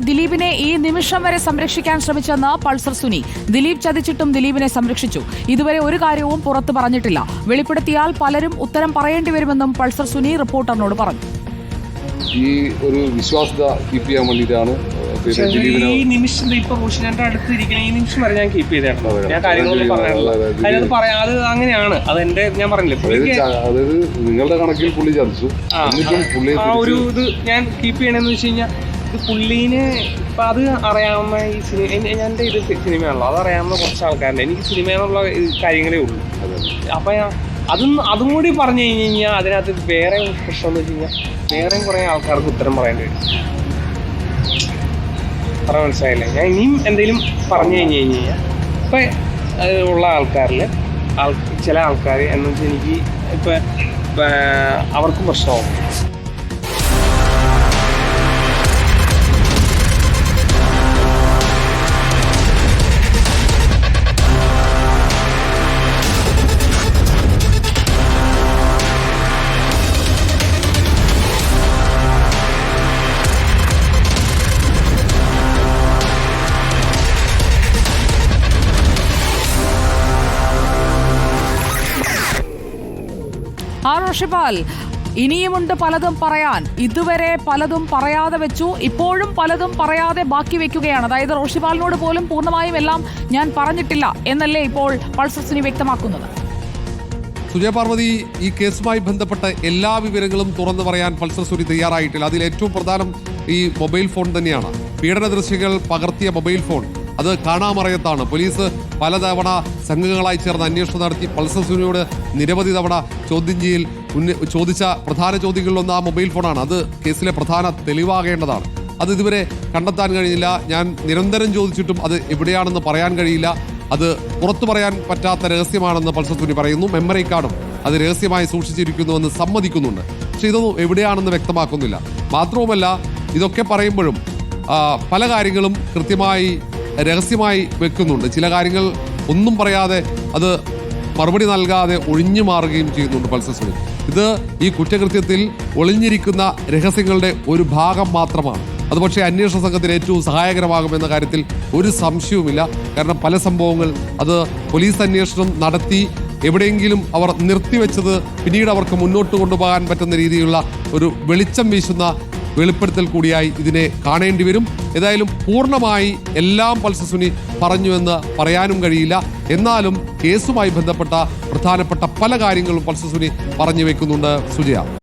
ദിലീപിനെ ഈ നിമിഷം വരെ സംരക്ഷിക്കാൻ ശ്രമിച്ചെന്ന് പൾസർ സുനി. ദിലീപ് ചതിച്ചിട്ടും ദിലീപിനെ സംരക്ഷിച്ചു. ഇതുവരെ ഒരു കാര്യവും പുറത്തു പറഞ്ഞിട്ടില്ല. വെളിപ്പെടുത്തിയാൽ പലരും ഉത്തരം പറയേണ്ടി വരുമെന്നും പൾസർ സുനി റിപ്പോർട്ടറിനോട് പറഞ്ഞു. ഈ ഒരു വിശ്വാസ്യത കീപ്പ് ചെയ്യാൻ വേണ്ടിയിട്ടാണ് ഈ നിമിഷം ഇപ്പൊ റോഷിനാന്റെ അടുത്ത് ഇരിക്കണ ഈ നിമിഷം വരെ ഞാൻ കീപ്പ് ചെയ്തേട്ടോ അതെ. ഞാൻ കാര്യങ്ങളൊന്നും അതെ, പറയാറില്ല. അതെ, അതെ. പറയാം അത് അങ്ങനെയാണ്. അത് എന്റെ ഞാൻ പറഞ്ഞില്ലേ അതായത് നിങ്ങളുടെ കണക്കിൽ പുള്ളി ചതിച്ചു. ആ, ഒരു ഇത് ഞാൻ കീപ്പ് ചെയ്യണമെന്ന് വെച്ച് കഴിഞ്ഞാൽ ഇത് പുള്ളീനെ ഇപ്പൊ അത് അറിയാവുന്ന ഈ സിനിമ എന്റെ ഇത് സിനിമയാണല്ലോ. അത് അറിയാവുന്ന കുറച്ച് ആൾക്കാരുണ്ട്. എനിക്ക് സിനിമ എന്നുള്ള കാര്യങ്ങളേ ഉള്ളൂ. അപ്പം അതും അതും കൂടി പറഞ്ഞു കഴിഞ്ഞ് കഴിഞ്ഞാൽ അതിനകത്ത് വേറെ പ്രശ്നം എന്ന് വെച്ച് കഴിഞ്ഞാൽ വേറെയും കുറെ ആൾക്കാർക്ക് ഉത്തരം പറയേണ്ടി വരും. അത്ര മനസ്സിലായില്ലേ? ഞാൻ ഇനിയും എന്തെങ്കിലും പറഞ്ഞു കഴിഞ്ഞ് കഴിഞ്ഞ് കഴിഞ്ഞാൽ ഇപ്പം ഉള്ള ആൾക്കാരിൽ ആൾ ചില ആൾക്കാർ എന്ന് വെച്ചാൽ എനിക്ക് ഇപ്പം അവർക്കും പ്രശ്നമാവും. ആ റോഷിപാൽ ഇനിയുമുണ്ട് പലതും പറയാൻ. ഇതുവരെ പലതും പറയാതെ വെച്ചു. ഇപ്പോഴും പലതും പറയാതെ ബാക്കി വെക്കുകയാണ്. അതായത് റോഷിപാലിനോട് പോലും പൂർണമായും എല്ലാം ഞാൻ പറഞ്ഞിട്ടില്ല എന്നല്ലേ ഇപ്പോൾ പൾസസിനി സുനി വ്യക്തമാക്കുന്നത്. സുജയപാർവതി ഈ കേസുമായി ബന്ധപ്പെട്ട എല്ലാ വിവരങ്ങളും തുറന്നു പറയാൻ പൾസർ സുനി തയ്യാറായിട്ടില്ല. അതിൽ ഏറ്റവും പ്രധാനം ഈ മൊബൈൽ ഫോൺ തന്നെയാണ്. പീഡന ദൃശ്യങ്ങൾ പകർത്തിയ മൊബൈൽ ഫോൺ. അത് കാണാമറയത്താണ്. പോലീസ് പലതവണ സംഘങ്ങളായി ചേർന്ന് അന്വേഷണം നടത്തി. പൾസർ സുനിയോട് നിരവധി തവണ ചോദ്യം ചെയ്യൽ ചോദിച്ച പ്രധാന ചോദ്യങ്ങളിലൊന്ന് ആ മൊബൈൽ ഫോണാണ്. അത് കേസിലെ പ്രധാന തെളിവാകേണ്ടതാണ്. അത് ഇതുവരെ കണ്ടെത്താൻ കഴിഞ്ഞില്ല. ഞാൻ നിരന്തരം ചോദിച്ചിട്ടും അത് എവിടെയാണെന്ന് പറയാൻ കഴിയില്ല. അത് പുറത്തു പറയാൻ പറ്റാത്ത രഹസ്യമാണെന്ന് പൾസർ സുനി പറയുന്നു. മെമ്മറി കാർഡും അത് രഹസ്യമായി സൂക്ഷിച്ചിരിക്കുന്നുവെന്ന് സമ്മതിക്കുന്നുണ്ട്. പക്ഷേ ഇതൊന്നും എവിടെയാണെന്ന് വ്യക്തമാക്കുന്നില്ല. മാത്രവുമല്ല ഇതൊക്കെ പറയുമ്പോഴും പല കാര്യങ്ങളും കൃത്യമായി രഹസ്യമായി വെക്കുന്നുണ്ട്. ചില കാര്യങ്ങൾ ഒന്നും പറയാതെ അത് മറുപടി നൽകാതെ ഒഴിഞ്ഞു മാറുകയും ചെയ്യുന്നുണ്ട് പൾസർ സുനിൽ. ഇത് ഈ കുറ്റകൃത്യത്തിൽ ഒളിഞ്ഞിരിക്കുന്ന രഹസ്യങ്ങളുടെ ഒരു ഭാഗം മാത്രമാണ്. അത് പക്ഷേ അന്വേഷണ സംഘത്തിന് ഏറ്റവും സഹായകരമാകുമെന്ന കാര്യത്തിൽ ഒരു സംശയവുമില്ല. കാരണം പല സംഭവങ്ങൾ അത് പോലീസ് അന്വേഷണം നടത്തി എവിടെയെങ്കിലും അവർ നിർത്തിവെച്ചത് പിന്നീട് അവർക്ക് മുന്നോട്ട് കൊണ്ടുപോകാൻ പറ്റുന്ന രീതിയിലുള്ള ഒരു വെളിച്ചം വീശുന്ന വെളിപ്പെടുത്തൽ കൂടിയായി ഇതിനെ കാണേണ്ടി വരും. ഏതായാലും പൂർണമായി എല്ലാം പൾസസുനി പറഞ്ഞുവെന്ന് പറയാനും കഴിയില്ല. എന്നാലും കേസുമായി ബന്ധപ്പെട്ട പ്രധാനപ്പെട്ട പല കാര്യങ്ങളും പൾസസുനി പറഞ്ഞു വെക്കുന്നുണ്ട്. സുജയ.